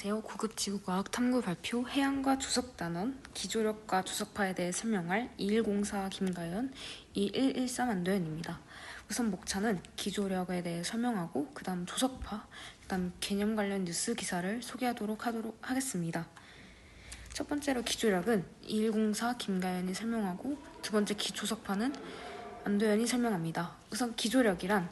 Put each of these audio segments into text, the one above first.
안녕하세요. 고급 지구과학 탐구 발표 해양과 조석 단원 기조력과 조석파에 대해 설명할 2104 김가연 2113 안도현입니다. 우선 목차는 기조력에 대해 설명하고 그 다음 조석파, 그 다음 개념 관련 뉴스 기사를 소개하도록 하도록 하겠습니다. 첫 번째로 기조력은 2104 김가연이 설명하고 두 번째 기조석파는 안도현이 설명합니다. 우선 기조력이란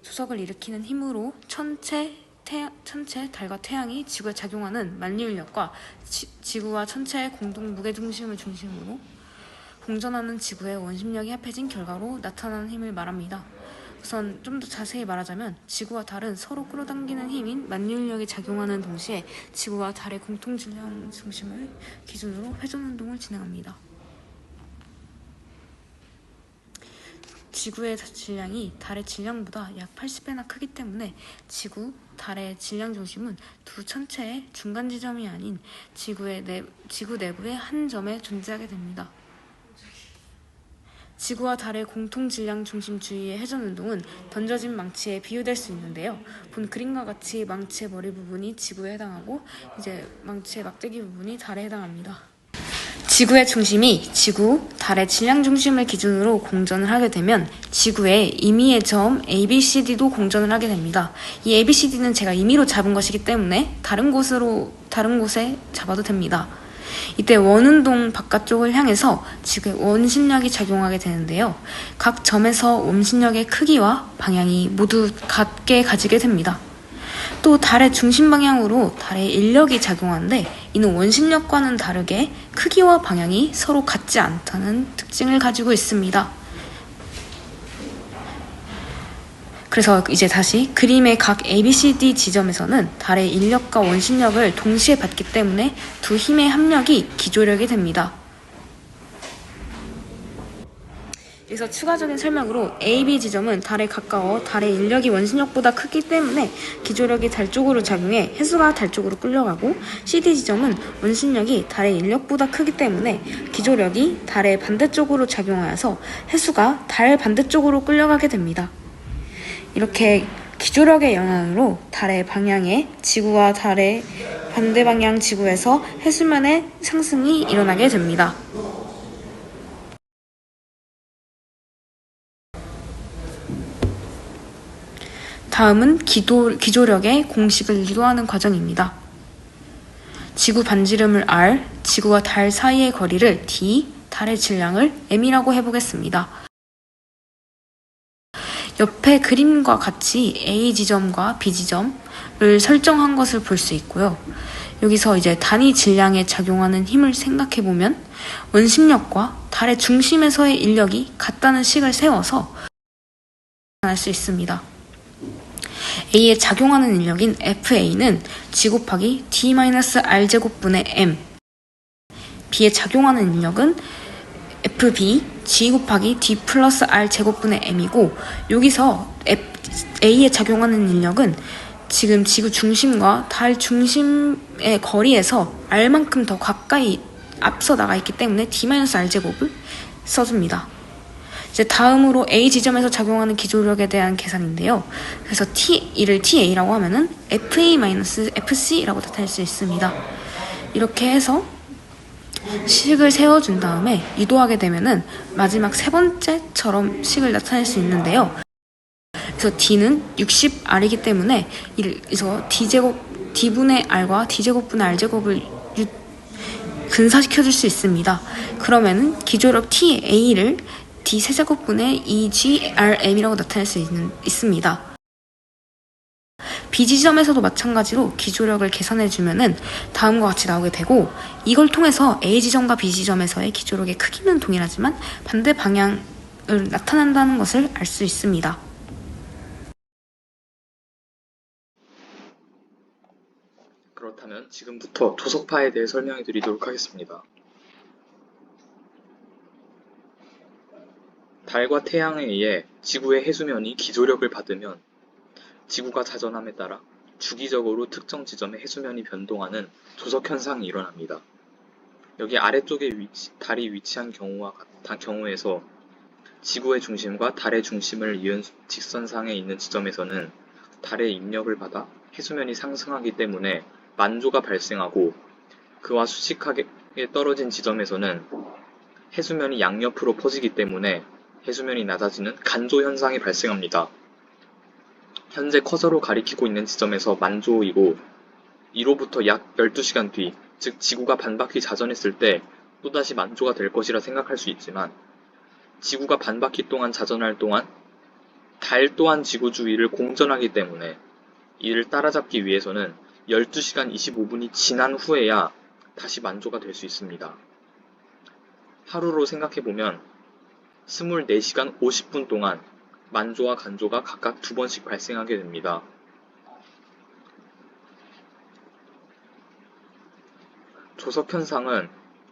조석을 일으키는 힘으로 천체 태양, 천체, 달과 태양이 지구에 작용하는 만리인력과 지, 지구와 천체의 공동 무게중심을 중심으로 공전하는 지구의 원심력이 합해진 결과로 나타나는 힘을 말합니다. 우선 좀 더 자세히 말하자면 지구와 달은 서로 끌어당기는 힘인 만리인력이 작용하는 동시에 지구와 달의 공통 질량 중심을 기준으로 회전 운동을 진행합니다. 지구의 질량이 달의 질량보다 약 80배나 크기 때문에 지구, 달의 질량 중심은 두 천체의 중간 지점이 아닌 지구의 내, 지구 내부의 한 점에 존재하게 됩니다. 지구와 달의 공통 질량 중심 주위의 회전 운동은 던져진 망치에 비유될 수 있는데요. 본 그림과 같이 망치의 머리 부분이 지구에 해당하고 이제 망치의 막대기 부분이 달에 해당합니다. 지구의 중심이 지구, 달의 질량 중심을 기준으로 공전을 하게 되면 지구의 임의의 점 ABCD도 공전을 하게 됩니다. 이 ABCD는 제가 임의로 잡은 것이기 때문에 다른 곳으로 다른 곳에 잡아도 됩니다. 이때 원운동 바깥쪽을 향해서 지구의 원심력이 작용하게 되는데요. 각 점에서 원심력의 크기와 방향이 모두 같게 가지게 됩니다. 또 달의 중심 방향으로 달의 인력이 작용하는데 이는 원심력과는 다르게 크기와 방향이 서로 같지 않다는 특징을 가지고 있습니다. 그래서 이제 다시 그림의 각 ABCD 지점에서는 달의 인력과 원심력을 동시에 받기 때문에 두 힘의 합력이 기조력이 됩니다. 여기서 추가적인 설명으로 AB 지점은 달에 가까워 달의 인력이 원심력보다 크기 때문에 기조력이 달 쪽으로 작용해 해수가 달 쪽으로 끌려가고 CD 지점은 원심력이 달의 인력보다 크기 때문에 기조력이 달의 반대쪽으로 작용하여서 해수가 달 반대쪽으로 끌려가게 됩니다. 이렇게 기조력의 영향으로 달의 방향에 지구와 달의 반대 방향 지구에서 해수면의 상승이 일어나게 됩니다. 다음은 기도, 기조력의 공식을 이루하는 과정입니다. 지구 반지름을 r, 지구와 달 사이의 거리를 d, 달의 질량을 m이라고 해보겠습니다. 옆에 그림과 같이 A 지점과 B 지점을 설정한 것을 볼 수 있고요. 여기서 이제 단위 질량에 작용하는 힘을 생각해 보면 원심력과 달의 중심에서의 인력이 같다는 식을 세워서 알수 있습니다. A에 작용하는 인력인 FA는 G 곱하기 D-R 제곱분의 M B에 작용하는 인력은 FB G 곱하기 D 플러스 R 제곱분의 M이고 여기서 F, A에 작용하는 인력은 지금 지구 중심과 달 중심의 거리에서 R만큼 더 가까이 앞서 나가 있기 때문에 D-R 제곱을 써줍니다. 이제 다음으로 A 지점에서 작용하는 기조력에 대한 계산인데요. 그래서 T, 이를 TA라고 하면은 FA-FC라고 나타낼 수 있습니다. 이렇게 해서 식을 세워준 다음에 이도하게 되면은 마지막 세 번째처럼 식을 나타낼 수 있는데요. 그래서 D는 60R이기 때문에 그래서 D제곱, D분의 R과 D제곱분의 R제곱을 근사시켜줄 수 있습니다. 그러면은 기조력 TA를 D 세제곱분의 EGRM이라고 나타낼 수 있는, 있습니다. B지점에서도 마찬가지로 기조력을 계산해주면 은 다음과 같이 나오게 되고 이걸 통해서 A지점과 B지점에서의 기조력의 크기는 동일하지만 반대 방향을 나타낸다는 것을 알 수 있습니다. 그렇다면 지금부터 조석파에 대해 설명해 드리도록 하겠습니다. 달과 태양에 의해 지구의 해수면이 기조력을 받으면 지구가 자전함에 따라 주기적으로 특정 지점의 해수면이 변동하는 조석 현상이 일어납니다. 여기 아래쪽에 위치, 달이 위치한 경우와 같은 경우에서 지구의 중심과 달의 중심을 이은 직선상에 있는 지점에서는 달의 인력을 받아 해수면이 상승하기 때문에 만조가 발생하고 그와 수직하게 떨어진 지점에서는 해수면이 양옆으로 퍼지기 때문에 해수면이 낮아지는 간조 현상이 발생합니다. 현재 커서로 가리키고 있는 지점에서 만조이고 이로부터 약 12시간 뒤, 즉 지구가 반바퀴 자전했을 때 또다시 만조가 될 것이라 생각할 수 있지만 지구가 반바퀴 동안 자전할 동안 달 또한 지구 주위를 공전하기 때문에 이를 따라잡기 위해서는 12시간 25분이 지난 후에야 다시 만조가 될 수 있습니다. 하루로 생각해보면 24시간 50분 동안 만조와 간조가 각각 두 번씩 발생하게 됩니다. 조석 현상은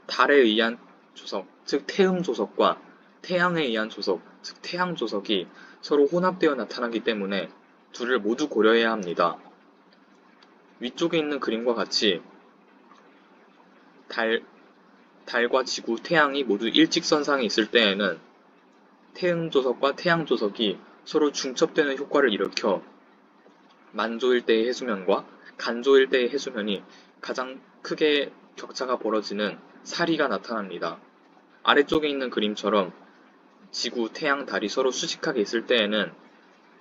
달에 의한 조석, 즉 태음 조석과 태양에 의한 조석, 즉 태양 조석이 서로 혼합되어 나타나기 때문에 둘을 모두 고려해야 합니다. 위쪽에 있는 그림과 같이 달, 달과 지구, 태양이 모두 일직선상에 있을 때에는 태음 조석과 태양 조석이 서로 중첩되는 효과를 일으켜 만조일 때의 해수면과 간조일 때의 해수면이 가장 크게 격차가 벌어지는 사리가 나타납니다. 아래쪽에 있는 그림처럼 지구, 태양, 달이 서로 수직하게 있을 때에는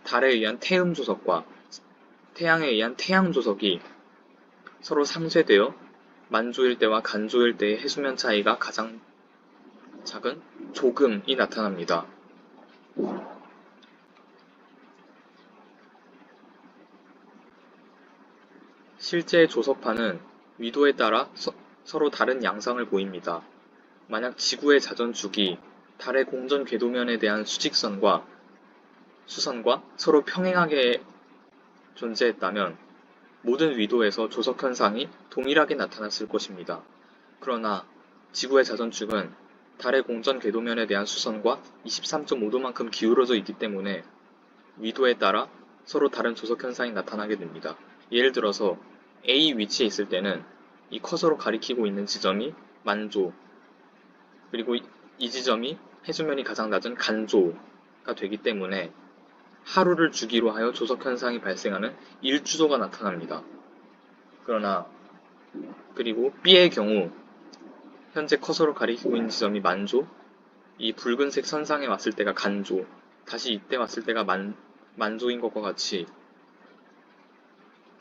달에 의한 태음 조석과 태양에 의한 태양 조석이 서로 상쇄되어 만조일 때와 간조일 때의 해수면 차이가 가장 작은 조금이 나타납니다. 실제 조석판은 위도에 따라 서, 서로 다른 양상을 보입니다. 만약 지구의 자전축이 달의 공전 궤도면에 대한 수직선과 수선과 서로 평행하게 존재했다면 모든 위도에서 조석 현상이 동일하게 나타났을 것입니다. 그러나 지구의 자전축은 달의 공전 궤도면에 대한 수선과 23.5도만큼 기울어져 있기 때문에 위도에 따라 서로 다른 조석 현상이 나타나게 됩니다. 예를 들어서 A 위치에 있을 때는 이 커서로 가리키고 있는 지점이 만조, 그리고 이- 이 지점이 해수면이 가장 낮은 간조가 되기 때문에 하루를 주기로 하여 조석 현상이 발생하는 일주도가 나타납니다. 그러나 그리고 B의 경우 현재 커서로 가리키고 있는 지점이 만조, 이 붉은색 선상에 왔을 때가 간조, 다시 이때 왔을 때가 만, 만조인 것과 같이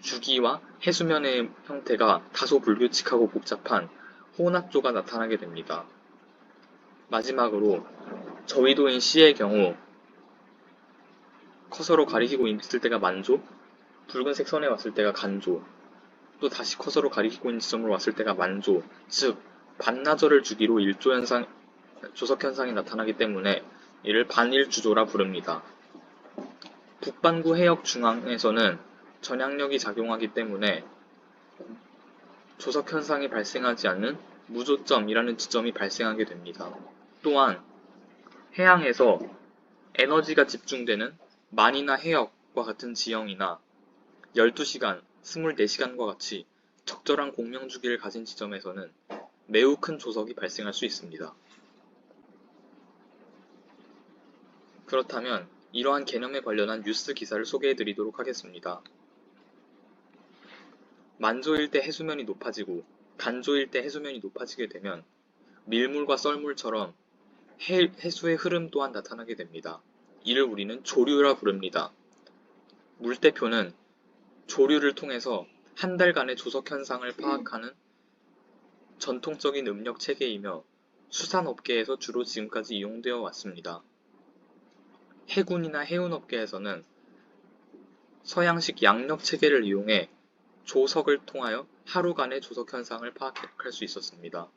주기와 해수면의 형태가 다소 불규칙하고 복잡한 혼합조가 나타나게 됩니다. 마지막으로 저위도인 C의 경우 커서로 가리키고 있을 때가 만조, 붉은색 선에 왔을 때가 간조, 또 다시 커서로 가리키고 있는 지점으로 왔을 때가 만조, 즉 반나절을 주기로 일조 현상, 조석 현상이 나타나기 때문에 이를 반일주조라 부릅니다. 북반구 해역 중앙에서는 전향력이 작용하기 때문에 조석 현상이 발생하지 않는 무조점이라는 지점이 발생하게 됩니다. 또한 해양에서 에너지가 집중되는 만이나 해역과 같은 지형이나 12시간, 24시간과 같이 적절한 공명 주기를 가진 지점에서는 매우 큰 조석이 발생할 수 있습니다. 그렇다면 이러한 개념에 관련한 뉴스 기사를 소개해 드리도록 하겠습니다. 만조일 때 해수면이 높아지고 간조일 때 해수면이 높아지게 되면 밀물과 썰물처럼 해, 해수의 흐름 또한 나타나게 됩니다. 이를 우리는 조류라 부릅니다. 물대표는 조류를 통해서 한 달간의 조석 현상을 파악하는 전통적인 음력 체계이며 수산업계에서 주로 지금까지 이용되어 왔습니다. 해군이나 해운업계에서는 서양식 양력 체계를 이용해 조석을 통하여 하루간의 조석 현상을 파악할 수 있었습니다.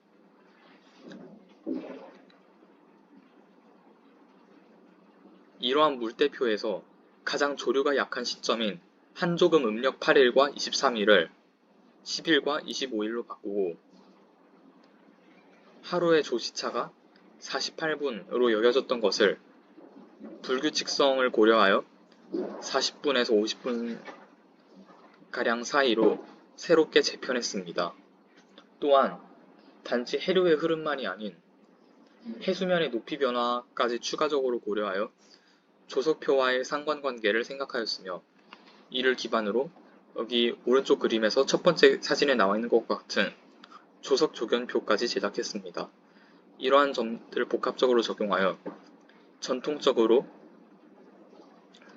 이러한 물대표에서 가장 조류가 약한 시점인 한조금 음력 8일과 23일을 10일과 25일로 바꾸고 하루의 조시차가 48분으로 여겨졌던 것을 불규칙성을 고려하여 40분에서 50분 가량 사이로 새롭게 재편했습니다. 또한 단지 해류의 흐름만이 아닌 해수면의 높이 변화까지 추가적으로 고려하여 조석표와의 상관관계를 생각하였으며 이를 기반으로 여기 오른쪽 그림에서 첫 번째 사진에 나와 있는 것과 같은 조석 조견표까지 제작했습니다. 이러한 점들을 복합적으로 적용하여 전통적으로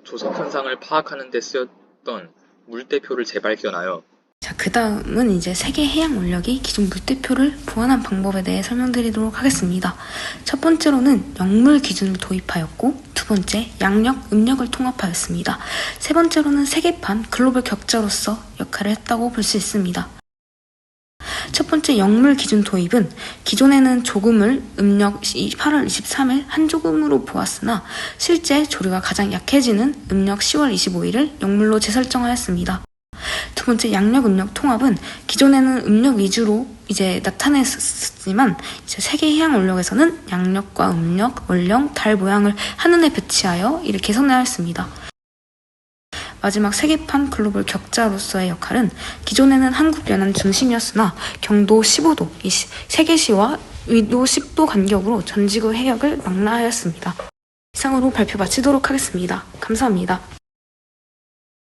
조석 현상을 파악하는 데 쓰였던 물대표를 재발견하여 자, 그 다음은 이제 세계 해양 원력이 기존 물대표를 보완한 방법에 대해 설명드리도록 하겠습니다. 첫 번째로는 영물 기준을 도입하였고, 두 번째, 양력, 음력을 통합하였습니다. 세 번째로는 세계판 글로벌 격자로서 역할을 했다고 볼 수 있습니다. 첫 번째 영물 기준 도입은 기존에는 조금을 음력 8월 23일 한 조금으로 보았으나 실제 조류가 가장 약해지는 음력 10월 25일을 영물로 재설정하였습니다. 두 번째 양력 음력 통합은 기존에는 음력 위주로 이제 나타냈었지만 이제 세계 해양 원력에서는 양력과 음력, 월령, 달 모양을 한눈에 배치하여 이를 개선하였습니다. 마지막 세계판 글로벌 격자로서의 역할은 기존에는 한국 연안 중심이었으나 경도 15도, 이 시- 세계시와 위도 10도 간격으로 전 지구 해역을 망라하였습니다. 이상으로 발표 마치도록 하겠습니다. 감사합니다.